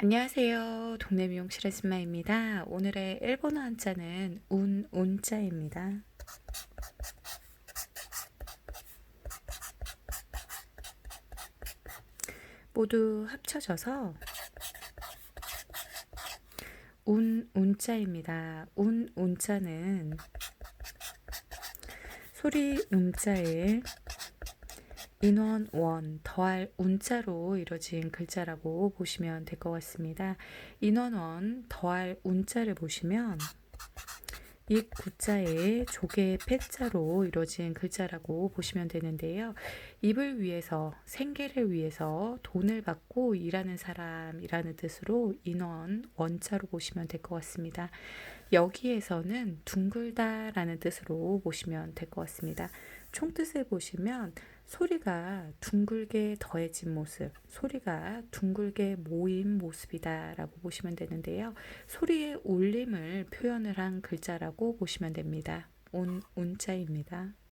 안녕하세요. 동네 미용실 아줌마입니다. 오늘의 일본어 한자는 운, 운자입니다. 모두 합쳐져서 운, 운자입니다. 운, 운자는 소리 음자에 인원 원 더할 운자로 이루어진 글자라고 보시면 될 것 같습니다. 인원 원 더할 운자를 보시면 이 구자에 조개 패자로 이루어진 글자라고 보시면 되는데요. 입을 위해서 생계를 위해서 돈을 받고 일하는 사람이라는 뜻으로 인원 원자로 보시면 될 것 같습니다. 여기에서는 둥글다라는 뜻으로 보시면 될 것 같습니다. 총뜻을 보시면 소리가 둥글게 더해진 모습, 소리가 둥글게 모인 모습이다 라고 보시면 되는데요. 소리의 울림을 표현을 한 글자라고 보시면 됩니다. 온, 운자입니다.